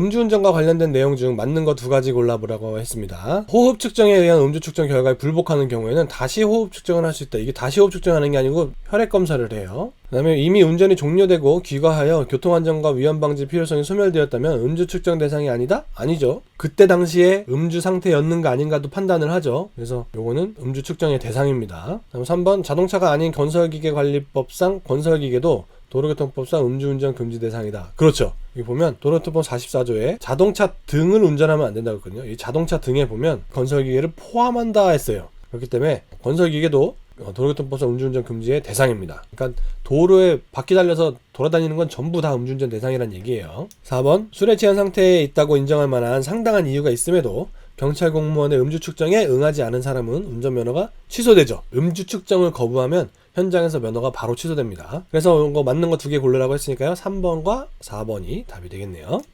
음주운전과 관련된 내용 중 맞는 거 두 가지 골라보라고 했습니다. 호흡 측정에 의한 음주 측정 결과에 불복하는 경우에는 다시 호흡 측정을 할 수 있다. 이게 다시 호흡 측정하는 게 아니고 혈액 검사를 해요. 그 다음에 이미 운전이 종료되고 귀가하여 교통안전과 위험 방지 필요성이 소멸되었다면 음주 측정 대상이 아니다? 아니죠. 그때 당시에 음주 상태였는가 아닌가도 판단을 하죠. 그래서 요거는 음주 측정의 대상입니다. 다음 3번 자동차가 아닌 건설기계 관리법상 건설기계도 도로교통법상 음주운전 금지 대상이다. 그렇죠. 여기 보면 도로교통법 44조에 자동차 등을 운전하면 안 된다고 했거든요. 이 자동차 등에 보면 건설기계를 포함한다 했어요. 그렇기 때문에 건설기계도 어, 도로교통법상 음주운전 금지의 대상입니다. 그러니까 도로에 바퀴 달려서 돌아다니는 건 전부 다 음주운전 대상이란 얘기예요. 4번 술에 취한 상태에 있다고 인정할 만한 상당한 이유가 있음에도 경찰 공무원의 음주 측정에 응하지 않은 사람은 운전면허가 취소되죠. 음주 측정을 거부하면 현장에서 면허가 바로 취소됩니다. 그래서 이거 맞는 거 두 개 고르라고 했으니까요. 3번과 4번이 답이 되겠네요.